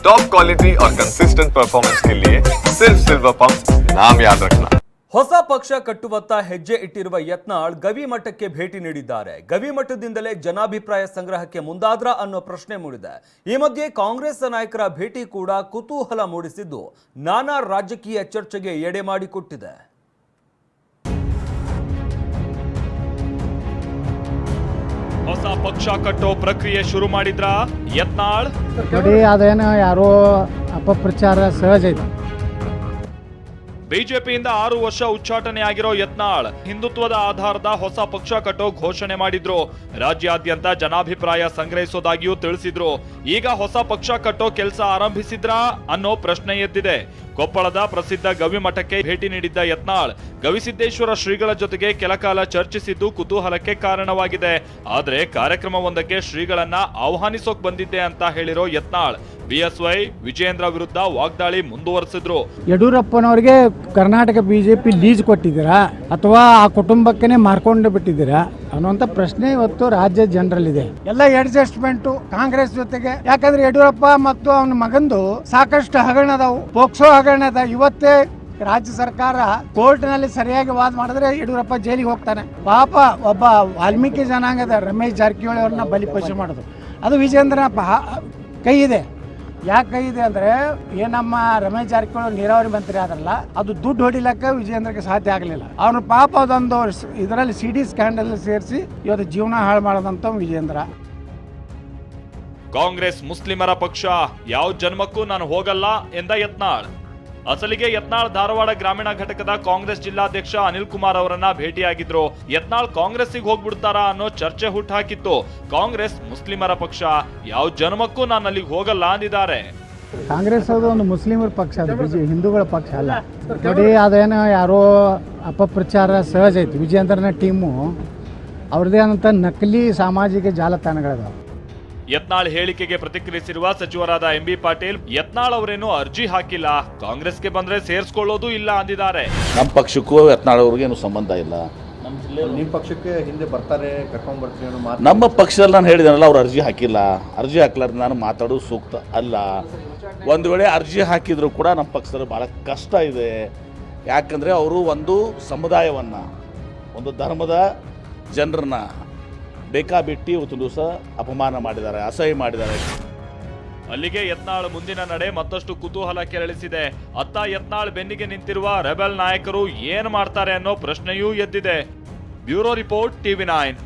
Top quality और consistent performance के लिए सिर्फ सिल्वर पंप नाम याद रखना ಹೊಸ ಪಕ್ಷ ಕಟ್ಟುವತ್ತ ಹೆಜ್ಜೆ ಇಟ್ಟಿರುವ ಯತ್ನಾಳ್ ಗವಿ ಮಠಕ್ಕೆ ಭೇಟಿ ನೀಡಿದ್ದಾರೆ ಗವಿ ಮಠದಿಂದಲೇ ಜನಾಭಿಪ್ರಾಯ ಸಂಗ್ರಹಕ್ಕೆ ಮುಂದಾದ್ರ ಅನ್ನೋ ಪ್ರಶ್ನೆ ಮೂಡಿದೆ ಈ ಮಧ್ಯೆ ಕಾಂಗ್ರೆಸ್ ನಾಯಕರ ಭೇಟಿ ಕೂಡ ಕುತೂಹಲ ಮೂಡಿಸಿದ್ದು ನಾನಾ ರಾಜಕೀಯ ಚರ್ಚೆಗೆ ಎಡೆ ಮಾಡಿಕೊಟ್ಟಿದೆ ಹೊಸ ಪಕ್ಷ ಕಟ್ಟೋ ಪ್ರಕ್ರಿಯೆ ಶುರು ಮಾಡಿದ್ರ? ಯತ್ನಾಳ್? ನೋಡಿ ಅದೇನು ಯಾರೋ ಅಪಪ್ರಚಾರ ಸಹಜ ಇದೆ. ಬಿಜೆಪಿಯಿಂದ ಆರು ವರ್ಷ ಉಚ್ಚಾಟನೆಯಾಗಿರೋ ಯತ್ನಾಳ್ ಹಿಂದುತ್ವದ ಆಧಾರದ ಹೊಸ ಪಕ್ಷ ಕಟ್ಟೋ ಘೋಷಣೆ ಮಾಡಿದ್ರು. ರಾಜ್ಯಾದ್ಯಂತ ಜನಾಭಿಪ್ರಾಯ ಸಂಗ್ರಹಿಸೋದಾಗಿಯೂ ತಿಳಿಸಿದ್ರು. ಈಗ ಹೊಸ ಪಕ್ಷ ಕಟ್ಟೋ ಕೆಲಸ ಆರಂಭಿಸಿದ್ರಾ ಅನ್ನೋ ಪ್ರಶ್ನೆ ಎದ್ದಿದೆ. ಕೊಪ್ಪಳದ ಪ್ರಸಿದ್ಧ ಗವಿಮಠಕ್ಕೆ ಭೇಟಿ ನೀಡಿದ್ದ ಯತ್ನಾಳ್ ಗವಿಸಿದ್ದೇಶ್ವರ ಶ್ರೀಗಳ ಜೊತೆಗೆ ಕೆಲಕಾಲ ಚರ್ಚಿಸಿದ್ದು ಕುತೂಹಲಕ್ಕೆ ಕಾರಣವಾಗಿದೆ. ಆದರೆ ಕಾರ್ಯಕ್ರಮವೊಂದಕ್ಕೆ ಶ್ರೀಗಳನ್ನ ಆಹ್ವಾನಿಸೋಕ್ ಬಂದಿದ್ದೆ ಅಂತ ಹೇಳಿರೋ ಯತ್ನಾಳ್, ಬಿಎಸ್ವೈ ವಿಜಯೇಂದ್ರ ವಿರುದ್ಧ ವಾಗ್ದಾಳಿ ಮುಂದುವರೆಸಿದ್ರು. ಯಡಿಯೂರಪ್ಪನವರಿಗೆ ಕರ್ನಾಟಕ ಬಿಜೆಪಿ ಲೀಜ್ ಕೊಟ್ಟಿದ್ದೀರಾ ಅಥವಾ ಆ ಕುಟುಂಬಕ್ಕೆ ಮಾರ್ಕೊಂಡು ಬಿಟ್ಟಿದ್ದೀರಾ? ಅನ್ನುವಂಥ ಪ್ರಶ್ನೆ ಇವತ್ತು ರಾಜ್ಯ ಜನರಲ್ಲಿದೆ. ಎಲ್ಲ ಅಡ್ಜಸ್ಟ್ಮೆಂಟ್ ಕಾಂಗ್ರೆಸ್ ಜೊತೆಗೆ. ಯಾಕಂದ್ರೆ ಯಡಿಯೂರಪ್ಪ ಮತ್ತು ಅವನ ಮಗಂದು ಸಾಕಷ್ಟು ಹಗರಣ ಅದಾವು ಪೋಕ್ಸೋ ಹಗರಣ ಅದ ಇವತ್ತೇ ರಾಜ್ಯ ಸರ್ಕಾರ ಕೋರ್ಟ್ನಲ್ಲಿ ಸರಿಯಾಗಿ ವಾದ ಮಾಡಿದ್ರೆ ಯಡಿಯೂರಪ್ಪ ಜೈಲಿಗೆ ಹೋಗ್ತಾನೆ. ಪಾಪ ಒಬ್ಬ ವಾಲ್ಮೀಕಿ ಜನಾಂಗದ ರಮೇಶ್ ಜಾರಕಿಹೊಳಿ ಅವ್ರನ್ನ ಬಲಿಪಶು ಮಾಡೋದು. ಅದು ವಿಜೇಂದ್ರ ಕೈ ಇದೆ. ಯಾಕೆ ಇದೆ ಅಂದ್ರೆ ಏನಮ್ಮ ರಮೇಶ್ ಜಾರಕಿಹೊಳಿ ನೀರಾವರಿ ಮಂತ್ರಿ ಆದ್ರಲ್ಲ, ಅದು ದುಡ್ಡು ಹೊಡಿಲಕ್ಕ ವಿಜೇಂದ್ರಗೆ ಸಾಧ್ಯ ಆಗಲಿಲ್ಲ. ಅವ್ರ ಪಾಪ ಅದೊಂದು ಇದರಲ್ಲಿ ಸಿ ಡಿ ಸ್ಕ್ಯಾಂಡಲ್ ಸೇರಿಸಿ ಇವತ್ತು ಜೀವನ ಹಾಳು ಮಾಡದಂತ ವಿಜೇಂದ್ರ ಕಾಂಗ್ರೆಸ್ ಮುಸ್ಲಿಮರ ಪಕ್ಷ, ಯಾವ ಜನ್ಮಕ್ಕೂ ನಾನು ಹೋಗಲ್ಲ ಎಂದ ಯತ್ನಾಳ್. ಅಸಲಿಗೆ ಯತ್ನಾಳ್ ಧಾರವಾಡ ಗ್ರಾಮೀಣ ಘಟಕದ ಕಾಂಗ್ರೆಸ್ ಜಿಲ್ಲಾಧ್ಯಕ್ಷ ಅನಿಲ್ ಕುಮಾರ್ ಅವರನ್ನ ಭೇಟಿಯಾಗಿದ್ರು. ಯತ್ನಾಳ್ ಕಾಂಗ್ರೆಸ್ಸಿಗೆ ಹೋಗ್ಬಿಡ್ತಾರಾ ಅನ್ನೋ ಚರ್ಚೆ ಹುಟ್ಟಾಕಿತ್ತು ಕಾಂಗ್ರೆಸ್ ಮುಸ್ಲಿಮರ ಪಕ್ಷ. ಯಾವ ಜನ್ಮಕ್ಕೂ ನಾನು ಅಲ್ಲಿಗೆ ಹೋಗಲ್ಲ ಅಂದಿದ್ದಾರೆ. ಕಾಂಗ್ರೆಸ್ ಅದು ಒಂದು ಮುಸ್ಲಿಮರ ಪಕ್ಷ, ಅದು ಹಿಂದೂಗಳ ಪಕ್ಷ ಅಲ್ಲ. ನೋಡಿ, ಅದೇನು ಯಾರೋ ಅಪಪ್ರಚಾರ ಸಹಜ ಐತಿ. ವಿಜೇಂದ್ರನ ಟೀಮು ಅವ್ರದೇ ಆದಂಥ ನಕಲಿ ಸಾಮಾಜಿಕ ಜಾಲತಾಣಗಳಿದಾವೆ. ಯತ್ನಾಳ್ ಹೇಳಿಕೆಗೆ ಪ್ರತಿಕ್ರಿಯಿಸಿರುವ ಸಚಿವರಾದ ಎಂ ಬಿ ಪಾಟೀಲ್ ಯತ್ನಾಳ್ ಅವರೇನು ಅರ್ಜಿ ಹಾಕಿಲ್ಲ ಕಾಂಗ್ರೆಸ್ಗೆ ಬಂದ್ರೆ ಸೇರಿಸ್ಕೊಳ್ಳೋದು ಇಲ್ಲ ಅಂದಿದ್ದಾರೆ. ನಮ್ಮ ಪಕ್ಷಕ್ಕೂ ಯತ್ನಾಳ್ ಅವ್ರಿಗೇನು ಸಂಬಂಧ ಇಲ್ಲ. ನಿಮ್ಮ ಪಕ್ಷಕ್ಕೆ ಹಿಂದೆ ಬರ್ತಾರೆ ಕರ್ಕೊಂಡು ಬರ್ತೀನಿ ಅನ್ನೋ ಮಾತು ನಮ್ಮ ಪಕ್ಷದಲ್ಲಿ ನಾನು ಹೇಳಿದೆನಲ್ಲ ಅವ್ರು ಅರ್ಜಿ ಹಾಕಿಲ್ಲ. ಅರ್ಜಿ ಹಾಕ್ಲಾರ್ದು ನಾನು ಮಾತಾಡೋದು ಸೂಕ್ತ ಅಲ್ಲ. ಒಂದು ವೇಳೆ ಅರ್ಜಿ ಹಾಕಿದ್ರು ಕೂಡ ನಮ್ಮ ಪಕ್ಷದಲ್ಲಿ ಭಾಳ ಕಷ್ಟ ಇದೆ. ಯಾಕಂದರೆ ಅವರು ಒಂದು ಸಮುದಾಯವನ್ನು ಒಂದು ಧರ್ಮದ ಜನರನ್ನ ಬೇಕಾಬಿಟ್ಟಿ ಇವತ್ತು ದಿವಸ ಅಪಮಾನ ಮಾಡಿದ್ದಾರೆ, ಅಸಹ್ಯ ಮಾಡಿದ್ದಾರೆ. ಅಲ್ಲಿಗೆ ಯತ್ನಾಳ್ ಮುಂದಿನ ನಡೆ ಮತ್ತಷ್ಟು ಕುತೂಹಲ ಕೆರಳಿಸಿದೆ. ಅತ್ತ ಯತ್ನಾಳ್ ಬೆನ್ನಿಗೆ ನಿಂತಿರುವ ರೆಬೆಲ್ ನಾಯಕರು ಏನು ಮಾಡ್ತಾರೆ ಅನ್ನೋ ಪ್ರಶ್ನೆಯೂ ಎದ್ದಿದೆ. Bureau report TV nine.